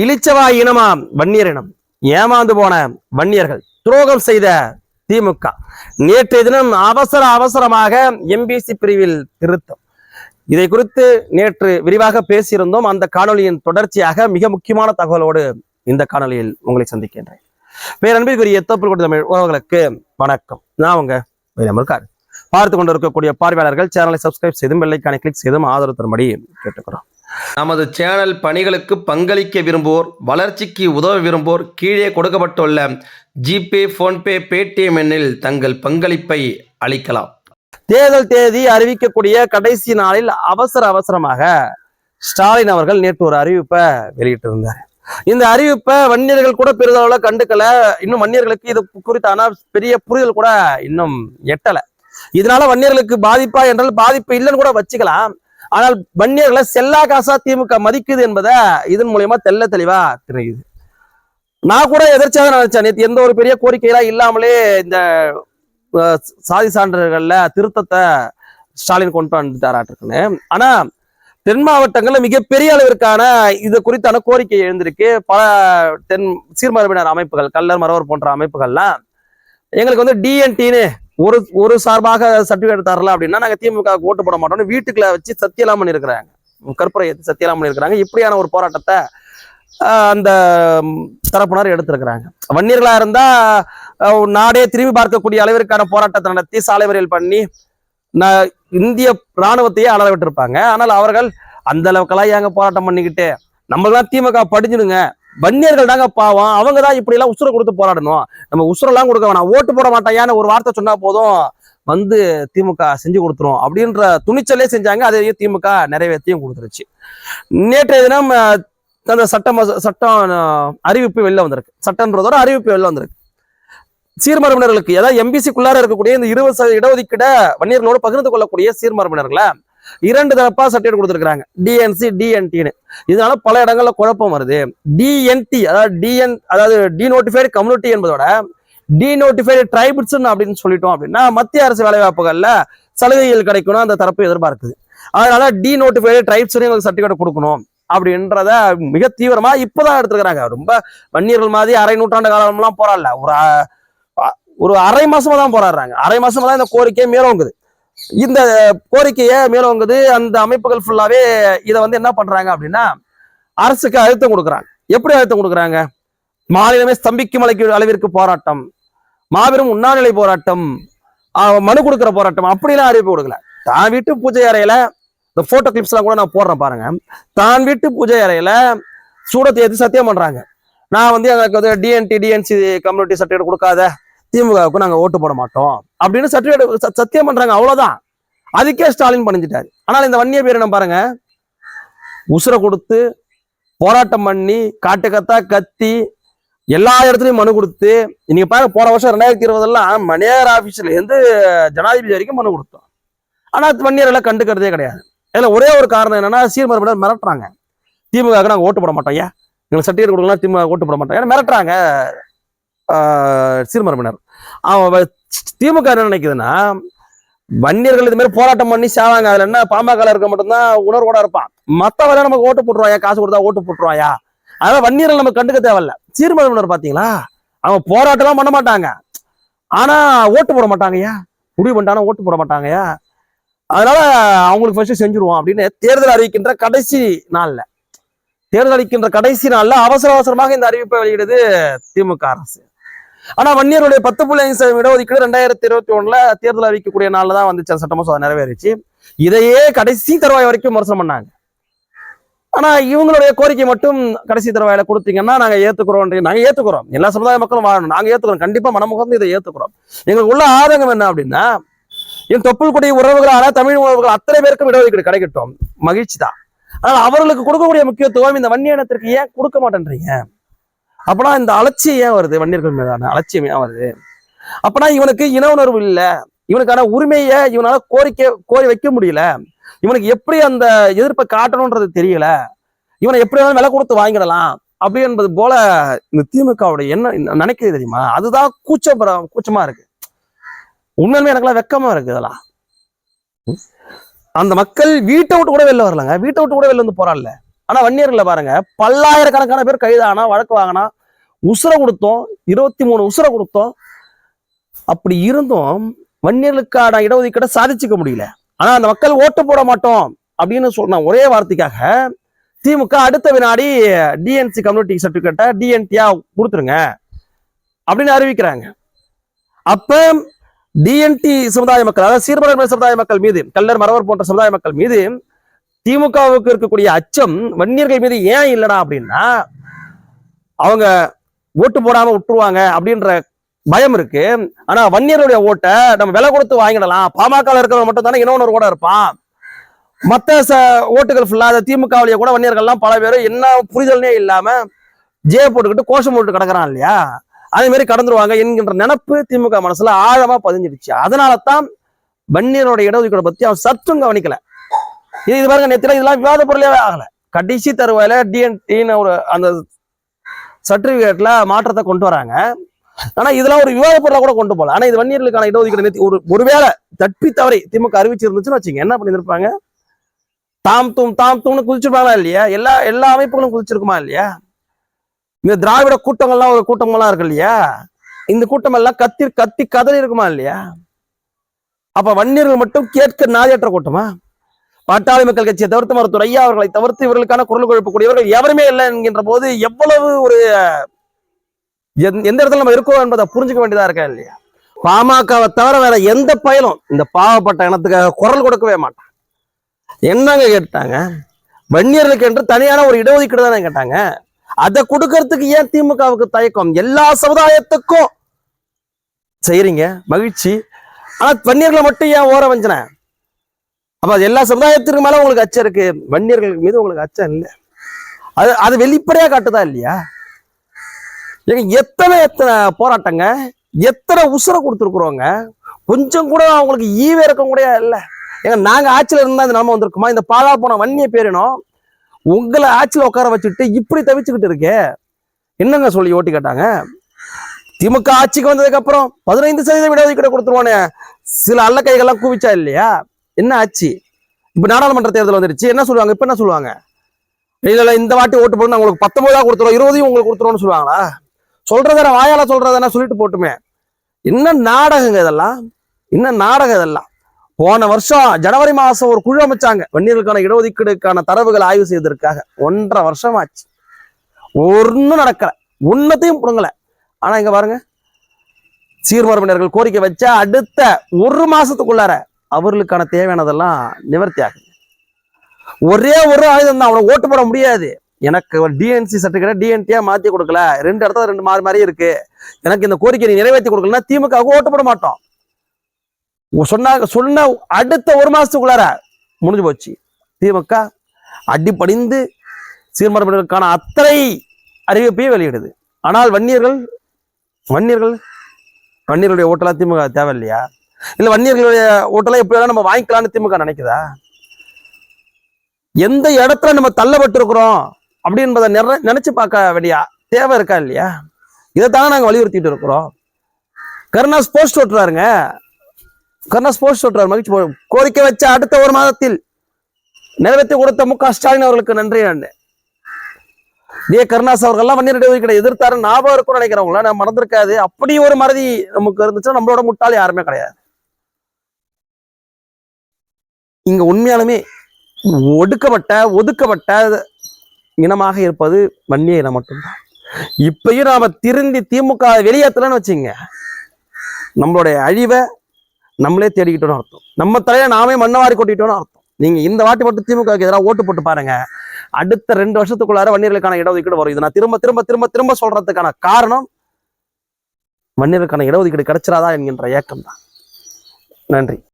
இளிச்சவா இனமா வன்னியர் இனம். ஏமாந்து போன வன்னியர்கள். துரோகம் செய்த திமுக. நேற்றைய தினம் அவசர அவசரமாக எம்பிசி பிரிவில் திருத்தம். இதை குறித்து நேற்று விரிவாக பேசியிருந்தோம். அந்த காணொளியின் தொடர்ச்சியாக மிக முக்கியமான தகவலோடு இந்த காணொளியில் உங்களை சந்திக்கின்றேன். பேரன்பிற்குரிய தொப்புள் கொண்ட தமிழ் உறவுகளுக்கு வணக்கம். நான் உங்க வைரமர்கார் பார்த்து கொண்டிருக்கக்கூடிய பார்வையாளர்கள் சேனலை சப்ஸ்கிரைப் செய்தும் வெள்ளைக்கான கிளிக் செய்தும் ஆதரவு தரும்படி கேட்டுக்கிறோம். நமது சேனல் பணிகளுக்கு பங்களிக்க விரும்புவோர் வளர்ச்சிக்கு உதவ விரும்புவோர் கீழே கொடுக்கப்பட்டுள்ள ஜிபே ஃபோன்பே பேடிஎம் எண்ணில் தங்கள் பங்களிப்பை அளிக்கலாம். தேர்தல் தேதி அறிவிக்கக்கூடிய கடைசி நாளில் அவசர அவசரமாக ஸ்டாலின் அவர்கள் நேற்று ஒரு அறிவிப்பை வெளியிட்டிருந்தார். இந்த அறிவிப்பை வன்னியர்கள் கூட பெரிதளவுல கண்டுக்கல. இன்னும் வன்னியர்களுக்கு இது குறித்தான பெரிய புரிதல் கூட இன்னும் எட்டலை. இதனால வன்னியர்களுக்கு பாதிப்பா என்றால் பாதிப்பு இல்லைன்னு கூட வச்சுக்கலாம். ஆனால் வன்னியர்களை செல்லா காசா திமுக மதிக்குது என்பதை இதன் மூலியமா தெல்ல தெளிவா தெரியுது. நான் கூட எதிர்ச்சியாக நினைச்சேன். நேற்று எந்த ஒரு பெரிய கோரிக்கையெல்லாம் இல்லாமலே இந்த சாதி சான்றிதழ்கள்ல திருத்தத்தை ஸ்டாலின் கொண்டு வந்துட்டாராட்டுருக்குன்னு. ஆனா தென் மாவட்டங்கள்ல மிகப்பெரிய அளவிற்கான இது குறித்தான கோரிக்கை எழுந்திருக்கு. பல தென் சீர்மரபினர் அமைப்புகள் கல்லர் மரவர் போன்ற அமைப்புகள்லாம். எங்களுக்கு வந்து டிஎன்டின்னு ஒரு ஒரு சார்பாக சர்டிஃபிகேட் தரல அப்படின்னா நாங்கள் திமுக ஓட்டு போட மாட்டோம்னு வீட்டுக்குள்ள வச்சு சத்தியலாம் பண்ணியிருக்கிறாங்க. கற்பரை ஏற்றி சத்தியலாம் பண்ணியிருக்கிறாங்க. இப்படியான ஒரு போராட்டத்தை அந்த தரப்பினர் எடுத்திருக்கிறாங்க. வன்னியர்களாக இருந்தால் நாடே திரும்பி பார்க்கக்கூடிய அளவிற்கான போராட்டத்தை நடத்தி சாலை மறியல் பண்ணி நான் இந்திய ராணுவத்தையே அலற விட்டுருப்பாங்க. ஆனால் அவர்கள் அந்த அளவுக்கெல்லாம் ஏங்க போராட்டம் பண்ணிக்கிட்டு நம்மளாம் திமுக படிஞ்சிடுங்க. வன்னியர்கள் தாங்க பாவம். அவங்க தான் இப்படி எல்லாம் உசுரை கொடுத்து போராடணும். நம்ம உசுரெல்லாம் கொடுக்க வேணாம். ஓட்டு போட மாட்டாயான்னு ஒரு வார்த்தை சொன்னா போதும். வந்து திமுக செஞ்சு கொடுத்துரும். அப்படின்ற துணிச்சலே செஞ்சாங்க. அதையும் திமுக நிறைவேற்றியும் கொடுத்துருச்சு. நேற்றைய தினம் அந்த சட்டம் சட்டம் அறிவிப்பு வெளில வந்திருக்கு. சட்டம்ன்றதோட அறிவிப்பு வெளில வந்திருக்கு. சீர்மரபினர்களுக்கு ஏதாவது எம்பிசிக்குள்ளார இருக்கக்கூடிய இந்த இருபது இடஒதுக்கீட வன்னியர்களோடு பகிர்ந்து கொள்ளக்கூடிய சீர்மரபினர்களை இரண்டு தரப்பா சர்டிஃபிகேட் கொடுத்துருக்காங்க டிஎன்சி டிஎன்டின்னு இதனால பல இடங்கள்ல குழப்பம் வருது. டிஎன்டி அதாவது டிஎன் அதாவது டிநோட்டிஃபைடு கம்யூனிட்டி என்பதோட டிநோட்டிஃபைடு ட்ரைபிட்ஸ் அப்படின்னு சொல்லிட்டோம் அப்படின்னா மத்திய அரசு வேலைவாய்ப்புகள்ல சலுகைகள் கிடைக்கணும் அந்த தரப்பு எதிர்பார்க்குது. அதனால டிநோட்டிஃபைடு ட்ரைப்ஸ் எங்களுக்கு சர்டிஃபிகேட் கொடுக்கணும் அப்படின்றத மிக தீவிரமா இப்பதான் எடுத்துக்கிறாங்க ரொம்ப வன்னியர்கள் மாதிரி அரை நூற்றாண்டு காலம்லாம் போராடல. ஒரு ஒரு அரை மாசமா தான் போராடுறாங்க. அரை மாசமா தான் இந்த கோரிக்கை மேலோங்குது. இந்த கோரிக்கையை மேலோங்குது. அந்த அமைப்புகள் ஃபுல்லாவே இதை வந்து என்ன பண்றாங்க அப்படின்னா அரசுக்கு அழுத்தம் கொடுக்குறாங்க. எப்படி அழுத்தம் கொடுக்குறாங்க? மாநிலமே ஸ்தம்பிக்கும் அளவிற்கு போராட்டம். மாபெரும் உண்ணாநிலை போராட்டம். ஆஹ் மனு கொடுக்குற போராட்டம். அப்படிலாம் அறிவிப்பு கொடுக்கல. தான் வீட்டு பூஜை அறையில இந்த போட்டோ கிளிப்ஸ்லாம் கூட நான் போடுறேன் பாருங்க. தான் வீட்டு பூஜை அறையில சூடத்தை எது சத்தியம் பண்றாங்க? நான் வந்து எனக்கு வந்து டிஎன்டி டிஎன்சி கம்யூனிட்டி சர்டிஃபிகேட் கொடுக்காத திமுகவுக்கு நாங்கள் ஓட்டு போட மாட்டோம். அப்படின்னு சர்டிஃபிகேட் சத்தியம் பண்றாங்க அவ்வளவுதான். அதுக்கே ஸ்டாலின் பண்ணிச்சிட்டாரு ஆனால் இந்த வன்னிய பேரினம் பாருங்க. உசுரை கொடுத்து போராட்டம் பண்ணி காட்டுக்கத்தா கத்தி எல்லா இடத்துலயும் மனு கொடுத்து நீங்க பாருங்க போன வருஷம் ரெண்டாயிரத்தி இருபதெல்லாம் மணியார் ஆபீஸ்ல இருந்து ஜனாதிபதி வரைக்கும் மனு கொடுத்தோம். ஆனா வன்னியர்களை கண்டுக்கிறதே கிடையாது. இதுல ஒரே ஒரு காரணம் என்னன்னா சீர்மரபினர் மிரட்டுறாங்க. திமுக நாங்க ஓட்டு போட மாட்டோம் ஏன்? எங்களுக்கு சர்டிஃபிகேட் கொடுக்கலாம் திமுக ஓட்டு போட மாட்டோம். ஏன்னா மிரட்டுறாங்க. சீர்மரம்பினர் அவன் திமுக என்ன நினைக்குதுன்னா வன்னியர்கள் இது மாதிரி போராட்டம் பண்ணி சேவாங்க. அதுல என்ன பாமக இருக்க மட்டும்தான் உணர்வோட இருப்பான் மத்தவரை நமக்கு ஓட்டு போட்டுருவாயா? காசு கொடுத்தா ஓட்டு போட்டுருவாயா? அதான் வன்னியர்கள் நம்ம கண்டுக்க தேவையில்ல. சீர்மரம்பினர் பாத்தீங்களா? அவன் போராட்டம்லாம் பண்ண மாட்டாங்க. ஆனா ஓட்டு போட மாட்டாங்கயா முடிவு பண்ணிட்டானா ஓட்டு போட மாட்டாங்கயா அதனால அவங்களுக்கு ஃபர்ஸ்ட் செஞ்சுருவோம் அப்படின்னு தேர்தல் அறிவிக்கின்ற கடைசி நாள்ல. தேர்தல் அறிவிக்கின்ற கடைசி நாள்ல அவசர அவசரமாக இந்த அறிவிப்பை வெளியிடுது திமுக அரசு. ஆனா வன்னியருடைய பத்து புள்ளி ஐந்து சதவீத இடஒதுக்கீடு ரெண்டாயிரத்தி இருபத்தி ஒண்ணுல தேர்தல் அறிவிக்கக்கூடிய நாள்ல தான் வந்துச்சு. அந்த சட்ட மசோதா நிறைவேறிச்சு. இதையே கடைசி தருவாய் வரைக்கும் விமர்சனம் பண்ணாங்க. ஆனா இவங்களுடைய கோரிக்கை மட்டும் கடைசி தருவாயில கொடுத்தீங்கன்னா நாங்க ஏத்துக்கிறோம் நாங்க ஏத்துக்கிறோம். எல்லா சமுதாய மக்களும் வாழணும். நாங்க ஏத்துக்கிறோம். கண்டிப்பா மனமுகந்து இதை ஏத்துக்கிறோம். எங்களுக்கு உள்ள ஆதங்கம் என்ன அப்படின்னா என் தொப்புள் குடி உறவுகளான தமிழ் உறவுகள் அத்தனை பேருக்கும் இடஒதுக்கீடு கிடைக்கட்டும். மகிழ்ச்சி தான். ஆனால் அவர்களுக்கு கொடுக்கக்கூடிய முக்கியத்துவம் இந்த வன்னிய இனத்திற்கு ஏன் கொடுக்க மாட்டேன்றீங்க? அப்பனா இந்த அலட்சியம் ஏன் வருது? வன்னியர்கள் மீதான அலட்சியம் ஏன் வருது? அப்பனா இவனுக்கு இன உணர்வு இல்ல. இவனுக்கான உரிமையை இவனால கோரிக்கை கோரி வைக்க முடியல. இவனுக்கு எப்படி அந்த எதிர்ப்பை காட்டணும்ன்றது தெரியல. இவனை எப்படி வேணாலும் விலை கொடுத்து வாங்கிடலாம். அப்படி என்பது போல இந்த திமுகவுடைய என்ன நினைக்கிறது தெரியுமா? அதுதான் கூச்சம் கூச்சமா இருக்கு. உண்மையுமே எனக்குலாம் வெக்கமா இருக்கு இதெல்லாம். அந்த மக்கள் வீட்டை விட்டு கூட வெளில வரலங்க. வீட்டை விட்டு கூட வெளில வந்து போராடல ஆனா வன்னியர்களை பாருங்க பல்லாயிரக்கணக்கான பேர் கைதானா வழக்கு வாங்கினா உசுரை கொடுத்தோம் இருபத்தி மூணு உசுரை கொடுத்தோம். அப்படி இருந்தும் வன்னியர்களுக்கான இடஒதுக்கீட்டை சாதிச்சுக்க முடியல. ஆனா அந்த மக்கள் ஓட்டு போட மாட்டோம் அப்படின்னு சொன்ன ஒரே வார்த்தைக்காக திமுக அடுத்த வினாடி டிஎன்சி கம்யூனிட்டி சர்டிபிகேட்டை டிஎன்டியா கொடுத்துருங்க அப்படின்னு அறிவிக்கிறாங்க. அப்ப டிஎன்டி சமுதாய மக்கள் அதாவது சீர்மரபினர் சமுதாய மக்கள் மீது கல்லர் மரவர் போன்ற சமுதாய மக்கள் மீது திமுகவுக்கு இருக்கக்கூடிய அச்சம் வன்னியர்கள் மீது ஏன் இல்லடா அப்படின்னா அவங்க ஓட்டு போடாம விட்டுருவாங்க அப்படின்ற பயம் இருக்கு. ஆனா வன்னியருடைய ஓட்டை நம்ம விலை கொடுத்து வாங்கிடலாம். பாமக இருக்கிறவங்க மட்டும் தானே இன்னொன்னு கூட இருப்பான். மத்த ச ஓட்டுகள் ஃபுல்லா திமுகவிலேயே கூட வன்னியர்கள்லாம் பல பேர் என்ன புரிதல்னே இல்லாம ஜே போட்டுக்கிட்டு கோஷம் போட்டு கிடக்குறான் இல்லையா? அதே மாதிரி கடந்துருவாங்க என்கின்ற நினப்பு திமுக மனசுல ஆழமா பதிஞ்சிடுச்சு. அதனால தான் வன்னியரோட இடஒதுக்கீடு பத்தி அவன் சற்றும் கவனிக்கல. இது இது பாருங்க நேத்துல இதெல்லாம் விவாத பொருளே ஆகல. கடைசி தருவாயில டிஎன்டின்னு ஒரு அந்த சர்டிபிகேட்ல மாற்றத்தை கொண்டு வராங்க. ஆனா இதெல்லாம் ஒரு விவாத பொருளா கூட கொண்டு போகல. ஆனா இது வன்னியர்களுக்கான இடஒதுக்கீடு நேத்தி ஒரு ஒருவேளை தப்பி தவறி திமுக அறிவிச்சிருந்துச்சுன்னு வச்சுங்க என்ன பண்ணியிருப்பாங்க தாம் தூம் தாம் தூம்னு குதிச்சிருப்பாங்களா இல்லையா? எல்லா எல்லா அமைப்புகளும் குதிச்சிருக்குமா இல்லையா? இந்த திராவிட கூட்டங்கள்லாம் ஒரு கூட்டங்கள்லாம் இருக்கு இல்லையா? இந்த கூட்டம் எல்லாம் கத்தி கத்தி கதறி இருக்குமா இல்லையா? அப்ப வன்னியர்கள் மட்டும் கேட்க நாதியற்ற கூட்டமா? பாட்டாளி மக்கள் கட்சியை தவிர்த்து மருத்துவர் ஐயா அவர்களை தவிர்த்து இவர்களுக்கான குரல் கொடுக்கக்கூடியவர்கள் எவருமே இல்லை என்கின்ற போது எவ்வளவு ஒரு எந்த எந்த இடத்துல நம்ம இருக்கோம் என்பதை புரிஞ்சுக்க வேண்டியதா இருக்கா இல்லையா? பாமகவை தவிர வேற எந்த பயனும் இந்த பாவப்பட்ட இனத்துக்காக குரல் கொடுக்கவே மாட்டான் என்னங்க கேட்டாங்க? வன்னியர்களுக்கு என்று தனியான ஒரு இடஒதுக்கீடு தானே கேட்டாங்க. அதை கொடுக்கறதுக்கு ஏன் திமுகவுக்கு தயக்கம்? எல்லா சமுதாயத்துக்கும் செய்யறீங்க மகிழ்ச்சி. ஆனா வன்னியர்களை மட்டும் ஏன் ஓர வஞ்சனை? அப்போ அது எல்லா சமுதாயத்திற்கு மேல உங்களுக்கு அச்சம் இருக்கு. வன்னியர்களுக்கு மீது உங்களுக்கு அச்சம் இல்லை. அது அது வெளிப்படையா காட்டுதா இல்லையா? ஏங்க எத்தனை எத்தனை போராட்டங்க எத்தனை உசுரை கொடுத்துருக்குறோங்க கொஞ்சம் கூட அவங்களுக்கு ஈவே இருக்க கூட இல்லை. ஏங்க நாங்க ஆட்சியில இருந்தால் இந்த நம்ம வந்திருக்குமா? இந்த பாழா போன வன்னிய பேரினோம் உங்களை ஆட்சியில உட்கார வச்சுட்டு இப்படி தவிச்சுக்கிட்டு இருக்கே. என்னங்க சொல்லி ஓட்டி கேட்டாங்க? திமுக ஆட்சிக்கு வந்ததுக்கு அப்புறம் பதினைந்து சதவீதம் இடஒதுக்கீடு கொடுத்துருவானே. சில அல்ல கைகள்லாம் குவிச்சா இல்லையா? என்ன ஆச்சு? இப்போ நாடாளுமன்ற தேர்தல் வந்துருச்சு. என்ன சொல்லுவாங்க? இப்போ என்ன சொல்லுவாங்க? இல்ல இந்த வாட்டி ஓட்டு போட்டு உங்களுக்கு பத்தொன்பதா கொடுத்துருவோம் இருபதையும் உங்களுக்கு கொடுத்துருவோம்னு சொல்லுவாங்களா? சொல்றதான வாயால சொல்றதுனா சொல்லிட்டு போட்டுமே. என்ன நாடகங்க இதெல்லாம்? என்ன நாடகம் இதெல்லாம்? போன வருஷம் ஜனவரி மாசம் ஒரு குழு அமைச்சாங்க. வன்னியர்களுக்கான இடஒதுக்கீடுக்கான தரவுகளை ஆய்வு செய்வதற்காக ஒன்றரை வருஷம் ஆச்சு ஒன்றும் நடக்கல. ஒன்னத்தையும் புடுங்கல. ஆனா இங்க பாருங்க. சீர்மரபினர்கள் கோரிக்கை வச்சா அடுத்த ஒரு மாசத்துக்குள்ளார அவர்களுக்கான தேவையானதெல்லாம் நிவர்த்தி ஆகுது ஒரே ஒரு ஆயுதம் தான் அவனை ஓட்டு போட முடியாது. எனக்கு டிஎன்சி சர்டிஃபிகேட் டிஎன்டியா மாத்தி கொடுக்கல. ரெண்டு இடத்துல ரெண்டு மாறி மாறி இருக்கு. எனக்கு இந்த கோரிக்கை நீ நிறைவேற்றி கொடுக்கலன்னா திமுக ஓட்டு போட மாட்டோம். சொன்னாங்க சொன்ன அடுத்த ஒரு மாசத்துக்குள்ளார முடிஞ்சு போச்சு. திமுக அடிப்படிந்து சீர்மரபினருக்கான அத்தனை அறிவிப்பையும் வெளியிடுது. ஆனால் வன்னியர்கள் வன்னியர்கள் வன்னியர்களுடைய ஓட்டலாம் திமுக தேவை இல்லையா இல்ல வன்னியர்களுடைய ஓட்டெல்லாம் எப்படி வேணா நம்ம வாங்கிக்கலாம்னு திமுக நினைக்குதா? எந்த இடத்துல நம்ம தள்ளப்பட்டிருக்கிறோம் அப்படி அப்படின்றத நிற- நினைச்சு பார்க்க வேண்டிய தேவை இருக்கா இல்லையா? இதைத்தானே நாங்க வலியுறுத்திட்டு இருக்கிறோம். கருணாஸ் போஸ்ட் ஓட்டுறாருங்க. கருணாஸ் போஸ்ட் ஓட்டுறாரு. மகிழ்ச்சி கோரிக்கை வச்ச அடுத்த ஒரு மாதத்தில் நிறைவேற்றி கொடுத்த மு க ஸ்டாலின் அவர்களுக்கு நன்றி நான் இதே கருணாஸ் அவர்கள்லாம் வன்னியர் இடஒதுக்கீடை எதிர்த்தாரு ஞாபகம் இருக்கும்னு நினைக்கிறவங்கள நான் மறந்துருக்காது. அப்படி ஒரு மறதி நமக்கு இருந்துச்சுன்னா நம்மளோட முட்டாள் யாருமே கிடையாது. இங்க உண்மையாலுமே ஒடுக்கப்பட்ட ஒதுக்கப்பட்ட இனமாக இருப்பது வன்னிய இனம் மட்டும்தான். இப்பயும் நாம திருந்தி திமுக வெளியேற்றலன்னு வச்சுங்க நம்மளுடைய அழிவை நம்மளே தேடிக்கிட்டோம்னு அர்த்தம். நம்ம தலையில நாமே மண்ணவாரி கொட்டிட்டோம்னு அர்த்தம். நீங்க இந்த வாட்டி மட்டும் திமுகவுக்கு எதிராக ஓட்டு போட்டு பாருங்க. அடுத்த ரெண்டு வருஷத்துக்குள்ளார வன்னியர்களுக்கான இடஒதுக்கீடு வரும். இது நான் திரும்ப திரும்ப திரும்ப திரும்ப சொல்றதுக்கான காரணம் வன்னியர்களுக்கான இடஒதுக்கீடு கிடைச்சிராதா என்கின்ற ஏக்கம் தான் நன்றி.